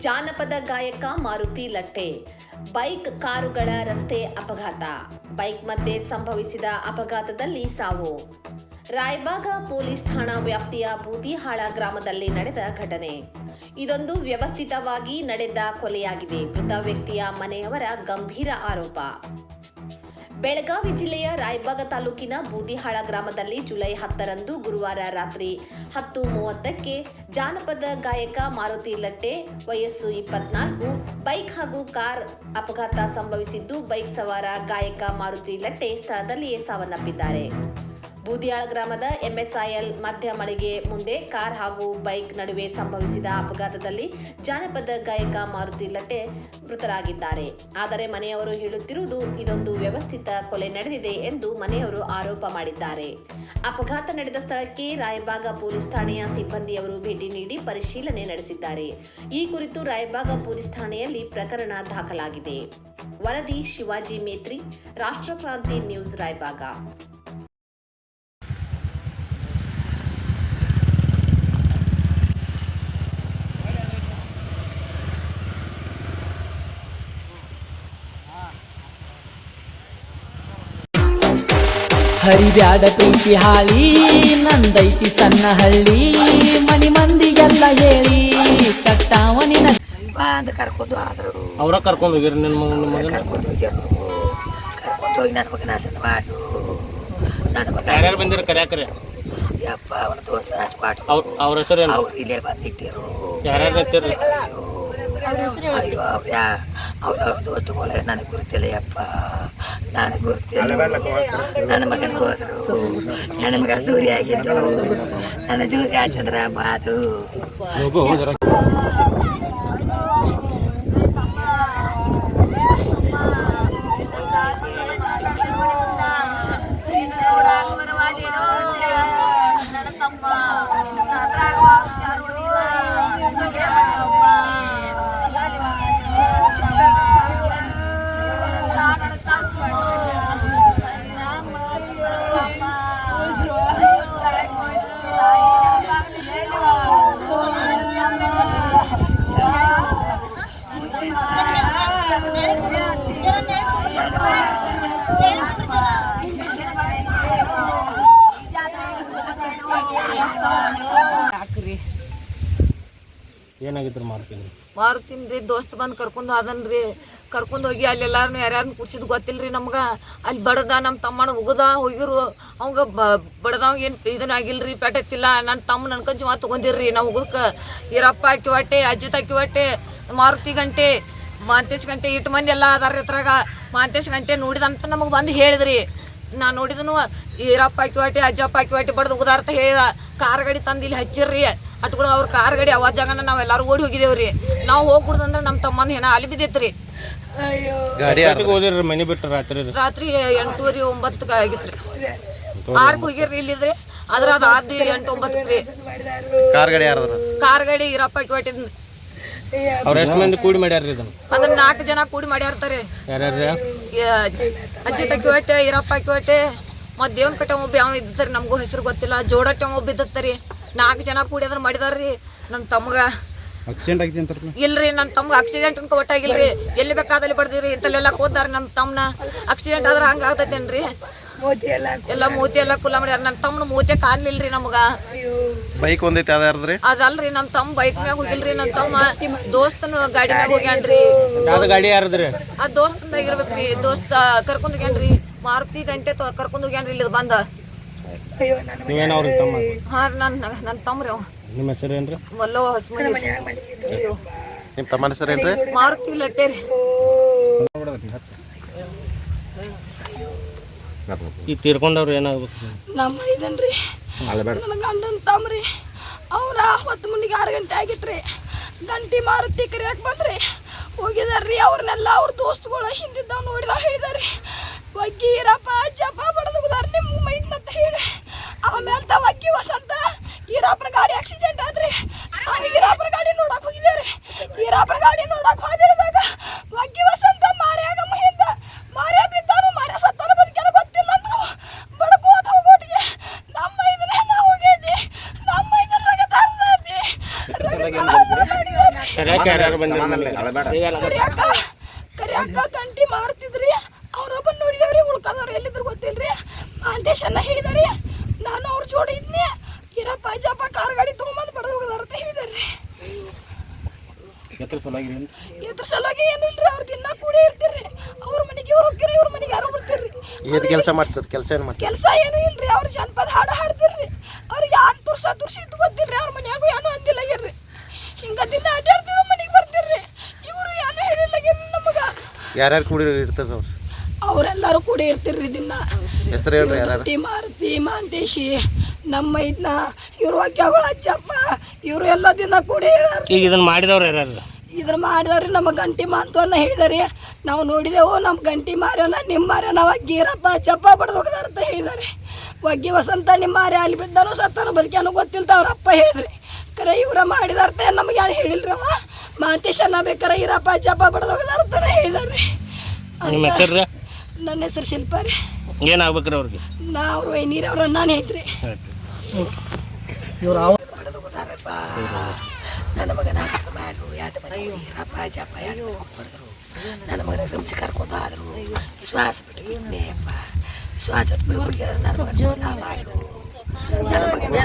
ಜಾನಪದ ಗಾಯಕ ಮಾರುತಿ ಲಟ್ಟೆ. ಬೈಕ್ ಕಾರುಗಳ ರಸ್ತೆ ಅಪಘಾತ. ಬೈಕ್ ಮಧ್ಯೆ ಸಂಭವಿಸಿದ ಅಪಘಾತದಲ್ಲಿ ಸಾವು. ರಾಯಬಾಗ ಪೊಲೀಸ್ ಠಾಣಾ ವ್ಯಾಪ್ತಿಯ ಬೂದಿಹಾಳ ಗ್ರಾಮದಲ್ಲಿ ನಡೆದ ಘಟನೆ. ಇದೊಂದು ವ್ಯವಸ್ಥಿತವಾಗಿ ನಡೆದ ಕೊಲೆಯಾಗಿದೆ. ಮೃತ ವ್ಯಕ್ತಿಯ ಮನೆಯವರ ಗಂಭೀರ ಆರೋಪ. ಬೆಳಗಾವಿ ಜಿಲ್ಲೆಯ ರಾಯಬಾಗ ತಾಲೂಕಿನ ಬೂದಿಹಾಳ ಗ್ರಾಮದಲ್ಲಿ ಜುಲೈ ಹತ್ತರಂದು ಗುರುವಾರ ರಾತ್ರಿ ಹತ್ತು ಮೂವತ್ತಕ್ಕೆ ಜಾನಪದ ಗಾಯಕ ಮಾರುತಿ ಲಟ್ಟೆ, ವಯಸ್ಸು ಇಪ್ಪತ್ನಾಲ್ಕು, ಬೈಕ್ ಹಾಗೂ ಕಾರ್ ಅಪಘಾತ ಸಂಭವಿಸಿದ್ದು, ಬೈಕ್ ಸವಾರ ಗಾಯಕ ಮಾರುತಿ ಲಟ್ಟೆ ಸ್ಥಳದಲ್ಲಿಯೇ ಸಾವನ್ನಪ್ಪಿದ್ದಾರೆ. ಬೂದಿಯಾಳ ಗ್ರಾಮದ ಎಂಎಸ್ಐಎಲ್ ಮಧ್ಯ ಮಳಿಗೆ ಮುಂದೆ ಕಾರ್ ಹಾಗೂ ಬೈಕ್ ನಡುವೆ ಸಂಭವಿಸಿದ ಅಪಘಾತದಲ್ಲಿ ಜಾನಪದ ಗಾಯಕ ಮಾರುತಿ ಲಟ್ಟೆ ಮೃತರಾಗಿದ್ದಾರೆ. ಆದರೆ ಮನೆಯವರು ಹೇಳುತ್ತಿರುವುದು ಇದೊಂದು ವ್ಯವಸ್ಥಿತ ಕೊಲೆ ನಡೆದಿದೆ ಎಂದು ಮನೆಯವರು ಆರೋಪ ಮಾಡಿದ್ದಾರೆ. ಅಪಘಾತ ನಡೆದ ಸ್ಥಳಕ್ಕೆ ರಾಯಬಾಗ ಪೊಲೀಸ್ ಠಾಣೆಯ ಸಿಬ್ಬಂದಿಯವರು ಭೇಟಿ ನೀಡಿ ಪರಿಶೀಲನೆ ನಡೆಸಿದ್ದಾರೆ. ಈ ಕುರಿತು ರಾಯಬಾಗ ಪೊಲೀಸ್ ಠಾಣೆಯಲ್ಲಿ ಪ್ರಕರಣ ದಾಖಲಾಗಿದೆ. ವರದಿ ಶಿವಾಜಿ ಮೇತ್ರಿ ರಾಷ್ಟ್ರಕ್ರಾಂತಿ ನ್ಯೂಸ್ ರಾಯಬಾಗ ಹರಿಬ್ಯಾಡ ಪ್ರೀತಿ ಹಾಳಿ ನಂದೈತಿ ಸಣ್ಣ ಹಳ್ಳಿ ಮನಿ ಮಂದಿಗೆಲ್ಲ ಹೇಳಿ ಕಟ್ಟಾವನಿನ ಬಾ ಅಂತ ಕರ್ಕೊಂಡು ಆದ್ರು ಅವರ ಕರ್ಕೊಂಡು ಹೋಗಿರಿ ನಿನ್ನ ಮಗ ನಿಮ್ಮ ಮಗನ? ಕರ್ಕೊಂಡು ಹೋಗ್ಯಾರು ಕರ್ಕೊಂಡು ಹೋಗಿ ನನ್ನ ಮಗನ ಹಸನ ಮಾಡು ನನ್ನ ಮಗ ಯಾರ್ಯಾರು ಬಂದಿರ ಕರ್ಯಾಕರಿ? ಯಪ್ಪ ಅವನ ದೋಸ್ತ ಹಚ್ಪಾಟು ಅವ್ರ ಅವ್ರ ಹೆಸರು ಏನು ಅವ್ರು ಇಲ್ಲೇ ಬಂದಿಟ್ಟಿರು ಯಾರ್ಯಾರು ನಿಂತಿರ್ರಿ ಅಯ್ಯೋ ಅವ್ರ ಯಾ ಅವ್ರ ಅವ್ರ ದೋಸ್ತುಗಳೇ ನನಗೆ ಗುರುತಿಲ್ಲ ಯಪ್ಪ. ನನಗೆ ಗುರುತಿಲ್ಲ ನನ್ನ ಮಗನ ಹೋದರು. ನನ್ನ ಮಗ ಸೂರ್ಯ ಆಗಿದ್ದು. ನನ್ನ ಸೂರ್ಯ ಚಂದ್ರ ಮಾತು ಹಾಕ್ರಿ ಏನಾಗಿದ್ರು ಮಾರ್ತೀನಿ ಮಾರುತೀನಿ ರೀ ದೋಸ್ತ್ ಬಂದು ಕರ್ಕೊಂಡು ಅದನ್ರಿ ಕರ್ಕೊಂಡು ಹೋಗಿ ಅಲ್ಲಿ ಎಲ್ಲಾರನು ಯಾರ್ಯಾರನ್ನ ಕುಡ್ಸಿದ್ ರೀ ನಮ್ಗೆ. ಅಲ್ಲಿ ಬಡದ ನಮ್ಮ ತಮ್ಮನ ಉಗದ ಹೋಗಿರು. ಅವಂಗ ಬಡದವ್ ಏನು ಇದನ್ನ ಆಗಿಲ್ರಿ ಪೆಟ್ಟತ್ತಿಲ್ಲ ನನ್ನ ತಮ್ಮ ನನ್ ಕಂಚು ಮಾತು ತಗೊಂಡಿರ್ರಿ ನಾವು ಉಗದಕ್ಕ ಈರಪ್ಪ ಹಾಕಿ ಹೊಟ್ಟೆ ಅಜ್ಜಿ ಹಾಕಿ ಹೊಟ್ಟೆ ಮಾರುತಿ ಗಂಟೆ ಮಾಂತೇಶ್ ಗಂಟೆ ಇಟ್ಟು ಮಂದಿ ಎಲ್ಲ ಅದಾರ ಇತ್ರಾಗ ಮಾಂತೇಶ್ ಗಂಟೆ ನೋಡಿದಂತ ನಮಗೆ ಬಂದು ಹೇಳಿದ್ರಿ. ನಾ ನೋಡಿದನು ಈರಪ್ಪ ಹಾಕಿ ಹೊಟ್ಟೆ ಅಜ್ಜಪ್ಪ ಹಾಕಿ ಹೊಟ್ಟೆ ಬಡ್ದು ಉದಾರ್ಥ ಹೇಳಿದ ಕಾರ್ ಗಾಡಿ ತಂದು ಇಲ್ಲಿ ಹಚ್ಚಿರ್ರಿ. ಅಟ್ಕೊಳ್ಳೋ ಅವ್ರ ಕಾರ್ ಗಾಡಿ ಅವಾಜ್ ಜಾಗನ ನಾವ್ ಎಲ್ಲಾರು ಓಡಿ ಹೋಗಿದೇವ್ರಿ. ನಾವು ಹೋಗ್ಬಿಡ್ದಂದ್ರೆ ನಮ್ಮ ತಮ್ಮನ ಏನ ಅಲ್ಲಿ ಬಿದ್ದೈತ್ರಿ. ಮನೆ ಬಿಟ್ಟು ರಾತ್ರಿ? ರೀ ರಾತ್ರಿ ಎಂಟೂವರೆ ಒಂಬತ್ತಕ್ಕೆ ಆಗಿತ್ರಿ. ಆರ್ಕ್ ಹೋಗಿರ್ರಿ ಇಲ್ಲಿದ್ರಿ ಅದ್ರ ಅದು ಆದ್ ಎಂಟು ಒಂಬತ್ತು ರೀ ಕಾರ್ ಗಾಡಿ ಕಾರ್ ಗಾಡಿ ಈರಪ್ಪ ಹಾಕಿ ಹೊಟ್ಟಿದ್ ಅವ್ರ ಎಷ್ಟು ಮಂದಿ ಕೂಡಿ ಮಾಡ್ಯಾರ ಇದನ್ನ? ಅದನ್ನ ನಾಲ್ಕು ಜನ ಕೂಡಿ ಮಾಡ್ಯಾರ್ತಾರೆ. ಯಾರ್ಯಾರ್ರಿ? ಅಜ್ಜಿ ತಕ್ಕಿ ಹೊಟ್ಟೆ ಈರಪ್ಪ ಹಾಕಿ ಮತ್ತು ದೇವನ ಕಟ್ಟೆ ಒಬ್ಬ ಯಾವ ಇದ್ದಾರೆ ನಮಗೂ ಹೆಸರು ಗೊತ್ತಿಲ್ಲ. ಜೋಡಟ್ಟೆ ಒಬ್ಬ ಇದ್ದತ್ತರಿ ನಾಲ್ಕು ಜನ ಕೂಡಿ ಅದ್ರ ಮಾಡಿದಾರ್ರಿ. ನಮ್ಮ ತಮ್ಗ ಆಕ್ಸಿಡೆಂಟ್ ಆಗಿದೆ ಅಂತ ಇಲ್ರಿ ನನ್ನ ತಮ್ಗ ಆಕ್ಸಿಡೆಂಟ್ ಅನ್ಕೊ ಒಟ್ಟಾಗಿಲ್ರಿ. ಎಲ್ಲಿ ಬೇಕಾದಲ್ಲಿ ಬಡ್ದಿರಿ ಇಂಥಲ್ಲೆಲ್ಲ ಹೋದಾರ ನಮ್ಮ ತಮ್ಮನ ಆಕ್ಸಿಡೆಂಟ್ ಆದ್ರೆ ಹಂಗೆ ಆಗ್ತೈತೇನ್ರಿ? ಎಲ್ಲ ಎಲ್ಲ ಮೂತಿ ಎಲ್ಲ ಕುಲ ಮಾಡ್ಯಾರ ನನ್ನ ತಮ್ಮನ ಮೂತೆ ಕಾಣ್ಲಿಲ್ರಿ ನಮಗ. ಬೈಕ್ ಒಂದೈತೆ ಅದ ಯಾರ್ದ್ರಿ? ಅದಲ್ರಿ ನಮ್ಮ ತಮ್ಮ ಬೈಕ್ ಮ್ಯಾಗ ಹೋಗಿಲ್ರಿ ನನ್ನ ತಮ್ಮ ದೋಸ್ತನ ಗಾಡಿ ಮ್ಯಾಗ ಹೋಗ್ಯಾನ್ರಿ. ಗಾಡಿ ಯಾರದ್ರಿ? ಆ ಇರ್ಬೇಕ್ರಿ ದೋಸ್ತ ಕರ್ಕೊಂಡ್ ಹೋಗ್ಯಾನ್ರಿ. ಮಾರುತಿ ಗಂಟೆ ತೊ- ಕರ್ಕೊಂಡ್ ಹೋಗ್ಯಾನ್ರಿ ಇಲ್ಲಿ ಬಂದ. ಅಯ್ಯೋ ನನ್ನ ನೀವೇನು ತಮ್ಮ? ಹಾ ನನ್ನ ನನ್ನ ತಮ್ರಿ ಅವ. ನಿಮ್ಮ ಹೆಸರು ಏನ್ರಿ? ಮಲ್ಲವ ಹಸ್ಮನಿ. ಅಯ್ಯೋ. ನಿಮ್ಮ ತಮ್ಮನ ಹೆಸರು ಏನ್ರಿ? ಮಾರುತಿ ಲಟ್ಟೇರಿ ಈ ತೀರ್ಕೊಂಡವ್ರು ಏನಾಗ್ಬೇಕು? ನಮ್ಮ ಇದನ್ರಿ? ನನ್ನ ಗಂಡನ ತಮ್ರಿ ಅವ್ರ ಹೊತ್ತು ಮುನ್ನಿಗೆ ಆರು ಗಂಟೆ ಆಗಿತ್ರಿ. ಗಂಟಿ ಮಾರುತಿ ಕರಿಯಾಕ್ ಬಂದ್ರಿ. ಹೋಗಿದಾರ್ರಿ ಅವ್ರನ್ನೆಲ್ಲ ಅವ್ರ ದೋಸ್ತುಗಳ ಹಿಂದಿದ್ದಾವ್ ನೋಡಿದ ಹೇಳಿದಾರ್ರಿ. ಒಗ್ಗಿ ಇರಪ್ಪ ಅಜ್ಜಪ್ಪ ಬಡದುದಾರ ನಿಮ್ಮ ಮೈಂಡ್ ಅಂತ ಹೇಳಿ. ಆಮೇಲೆ ತ ಅಕ್ಕಿ ವಸಂತ ಈರಾಪ್ರ ಗಾಡಿ ಆಕ್ಸಿಡೆಂಟ್ ಆದ್ರಿ. ಈರಾಪ್ರ ಗಾಡಿ ನೋಡಕ್ ಹೋಗಿದ್ದೇವ್ರಿ ಈರಾಪ್ರ ಗಾಡಿ ನೋಡಕ್ ಹೋದಿರದಾಗ ಒಗ್ಗಿ ವಸಂತ ಮಾರ್ಯಾಗ ಮಹಿಂದ ಮಾರ್ಯ ಬಿದ್ದಾನು ಮಾರ್ಯ ಸತ್ತಾನು ಬದುಕ್ಯಾನ ಗೊತ್ತಿಲ್ಲ ಅಂದ್ರು ಬಡ್ಕೋತ ಹೋಗೋಟಿಗೆ ನಮ್ಮ ಇದನ್ನೇ ನಾವು ಹೋಗಿದ್ವಿ ನಮ್ಮ ಇದನ್ನ ತರ್ದಿ ಕರ್ಯಾಕ್ ಯಾರ್ಯಾರು ಬಂದಿರಲ್ಲ ಕರಿಯಾಕ ಕರಿಯಾಕ ಗಂಟಿ ಮಾರ್ತಿದ್ರಿ ಅವ್ರೊಬ್ಬ ನೋಡಿದವ್ರಿ ಉಳ್ಕದವ್ರು ಎಲ್ಲಿದ್ರು ಗೊತ್ತಿಲ್ರಿ. ಮಾಂತೇಶನ್ನ ಹೇಳಿದಾರಿ ನಾನು ಅವ್ರ ಜೋಡಿ ಇದ್ನಿ. ಇರಪ್ಪ ಅಜ್ಜಪ್ಪ ಕಾರ್ ಗಾಡಿ ತೊಗೊಂಬಂದು ಬಡದು ಹೋಗದಾರ ಅಂತ ಹೇಳಿದಾರ್ರಿ ಎತ್ರ ಸಲುವಾಗಿ ಸಲಾಗಿ ಸಲುವಾಗಿ ಏನಿಲ್ರಿ ಅವ್ರು ದಿನ ಕೂಡ ಇರ್ತೀರಿ. ಅವ್ರ ಮನೆಗೆ ಇವ್ರು ಹೋಗ್ತೀರಿ ಇವ್ರ ಮನೆಗೆ ಯಾರು ಬರ್ತೀರಿ. ಏನ್ ಕೆಲಸ ಮಾಡ್ತದ ಕೆಲಸ ಏನು ಮಾಡ್ತದ ಕೆಲಸ ಏನು ಇಲ್ರಿ ಅವ್ರ ಜನಪದ ಹಾಡು ಹಾಡ್ತಿರ್ರಿ. ಅವ್ರು ಯಾಕೆ ತುರ್ಸ ತುರ್ಸಿ ಇದ್ದು ಗೊತ್ತಿಲ್ರಿ ಅವ್ರ ಮನ್ಯಾಗೂ ಏನೂ ಅಂದಿಲ್ಲ ಇರ್ರಿ ಹಿಂಗ ದಿನ ಅಡ್ಡಾಡ್ತಿರೋ ಮನೆಗೆ ಬರ್ತಿರ್ರಿ ಇವರು ಏನೂ ಹೇಳಿಲ್ಲ ನಮಗ ಯಾರ್ಯಾರು ಕೂಡಿ ಇರ್ತಾರೆ ಅವ್ರು? ಅವರೆಲ್ಲರೂ ಕೂಡ ಇರ್ತಿರ್ರಿ ದಿನ. ಹೆಸರು ಹೇಳ್ರಿ ಮಾರುತಿ ಮಾಂತೇಶಿ ನಮ್ಮ ಇದನ್ನ ಇವ್ರ ವಾಕ್ಯಗಳು ಅಜ್ಜಪ್ಪ ಇವರು ಎಲ್ಲ ದಿನ ಕೂಡ ಇರಾರ್ರಿ. ಈಗ ಇದನ್ನ ಮಾಡಿದವ್ರು ಯಾರು ಇದ್ರ ಮಾಡಿದವ್ರಿ ನಮ್ಮ ಗಂಟಿ ಮಾಂತವನ್ನ ಹೇಳಿದಾರಿ. ನಾವು ನೋಡಿದೆವು ನಮ್ಮ ಗಂಟಿ ಮಾರ್ಯಾನ ನಿಮ್ಮ ಮಾರ್ಯಾನ ವಗ್ಗೀರಪ್ಪ ಚಪ್ಪ ಬಡ್ದು ಹೋಗದಾರ ಅಂತ ಹೇಳಿದಾರೆ. ಒಗ್ಗಿ ವಸಂತ ನಿಮ್ಮ ಮಾರ್ಯ ಅಲ್ಲಿ ಬಿದ್ದನು ಸತ್ತನು ಬದುಕ್ಯಾನು ಗೊತ್ತಿಲ್ತ ಅವ್ರ ಅಪ್ಪ ಹೇಳಿದ್ರಿ. ಕರೆ ಇವ್ರ ಮಾಡಿದಾರ್ತೆ ನಮ್ಗೆ ಯಾರು ಹೇಳಿಲ್ರಿ ಅವ ಮಾಂತೇಶನ್ನ ಬೇಕಾರ ಇರಪ್ಪ ಚಪ್ಪ ಬಡ್ದೋಗದಾರ ಅಂತ ಅಂತಾನೆ ಹೇಳಿದಾರ್ರಿ ನಿಮ್ಮ ಹೆಸರು ರೀ? ನನ್ನ ಹೆಸರು ಶಿಲ್ಪ ರೀ. ಏನಾಗ್ಬೇಕ್ರಿ ಅವ್ರಿಗೆ? ನಾ ಅವ್ರ ನೀರು ಅವ್ರ ನಾನು ಐತ್ರಿ. ಹೋದಾರಪ್ಪ ನನ್ನ ಮಗನ ಮಾಡ್ರು ಯಾಟ ಮನೆಯಪ್ಪ ಜಪ್ಪ ಎರಡು ಹೊಡೆದ್ರು ನನ್ನ ಮಗನ ರಂಸಿ ಕರ್ಕೊಂಡು ಆದ್ರು ಶ್ವಾಸ ಬಿಟ್ಟು ಬಿಟ್ಟೆ ಅಪ್ಪ. ಶ್ವಾಸ ಬಿಟ್ಟು ಬಿಟ್ಟಿದ್ದಾರೆ ನನ್ನ ಮಗನ ಮಾಡ್ರು ನನ್ನ ಮಗನ